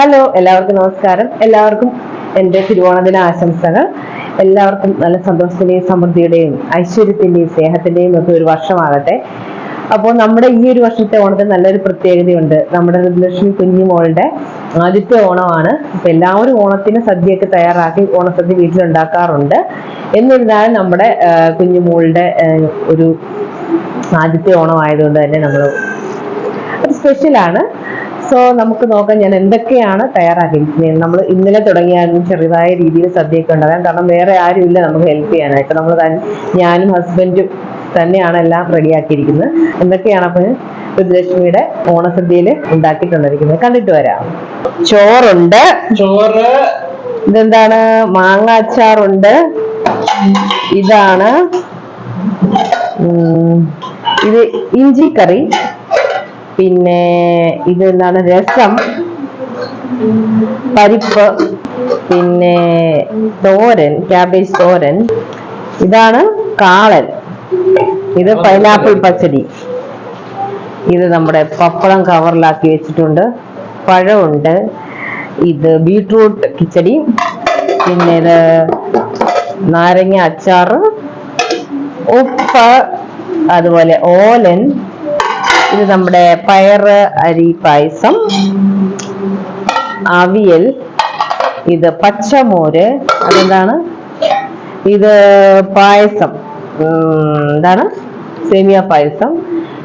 Hello എല്ലാവർക്കും നമസ്കാരം. എല്ലാവർക്കും എന്റെ തിരുവോണദിന ആശംസകൾ. എല്ലാവർക്കും നല്ല സന്തോഷത്തിന്റെയും സമൃദ്ധിയുടെയും ഐശ്വര്യത്തിന്റെയും സ്നേഹത്തിന്റെയും ഒക്കെ ഒരു വർഷമാകട്ടെ. അപ്പോൾ നമ്മുടെ ഈ ഒരു വർഷത്തെ ഓണത്തിന് നല്ലൊരു പ്രത്യേകതയുണ്ട്. നമ്മുടെ ഋതുലക്ഷ്മി കുഞ്ഞുമോളുടെ ആദ്യത്തെ ഓണമാണ്. അപ്പൊ എല്ലാവരും ഓണത്തിന് സദ്യയൊക്കെ തയ്യാറാക്കി ഓണസദ്യ വീട്ടിലുണ്ടാക്കാറുണ്ട്. എന്നിരുന്നാലും നമ്മുടെ കുഞ്ഞുമോളുടെ ഒരു ആദ്യത്തെ ഓണം ആയതുകൊണ്ട് തന്നെ നമ്മൾ സ്പെഷ്യലാണ് സോ നമുക്ക് നോക്കാം ഞാൻ എന്തൊക്കെയാണ് തയ്യാറാക്കിയിരിക്കുന്നത്. നമ്മൾ ഇന്നലെ തുടങ്ങിയായിരുന്നു ചെറുതായ രീതിയിൽ സദ്യയൊക്കെ ഉണ്ടാകാൻ കാരണം വേറെ ആരും ഇല്ല നമുക്ക് ഹെൽപ്പ് ചെയ്യാനായിട്ട്. നമ്മൾ ഞാനും ഹസ്ബൻഡും തന്നെയാണ് എല്ലാം റെഡിയാക്കിയിരിക്കുന്നത് എന്തൊക്കെയാണ് അപ്പൊ ഋതുലക്ഷ്മിയുടെ ഓണസദ്യയിൽ ഉണ്ടാക്കിയിട്ടുണ്ടായിരിക്കുന്നത് കണ്ടിട്ട് വരാം. ചോറുണ്ട്. ചോറ്. ഇതെന്താണ്? മാങ്ങ അച്ചാറുണ്ട്. ഇതാണ് ഇത് ഇഞ്ചി കറി പിന്നെ ഇത് എന്താണ് രസം? പരിപ്പ് പിന്നെ തോരൻ ക്യാബേജ് തോരൻ. ഇതാണ് കാളൻ. ഇത് പൈനാപ്പിൾ പച്ചടി. ഇത് നമ്മുടെ പപ്പടം കവറിലാക്കി വെച്ചിട്ടുണ്ട്. പഴമുണ്ട്. ഇത് ബീട്രൂട്ട് കിച്ചടി. പിന്നെ ഇത് നാരങ്ങ അച്ചാറ്. ഉപ്പ് അതുപോലെ ഓലൻ. ഇത് നമ്മുടെ പയറ് അരി പായസം അവിയൽ ഇത് പച്ചമോര് അതെന്താണ്? ഇത് പായസം എന്താണ്? സേമിയ പായസം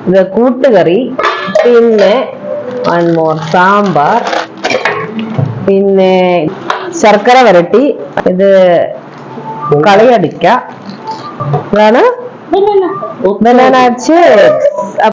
ഇത് കൂട്ടുകറി പിന്നെ മോർ സാമ്പാർ പിന്നെ ശർക്കര വരട്ടി ഇത് കളിയടിക്ക ഇതാണ്? Banana chips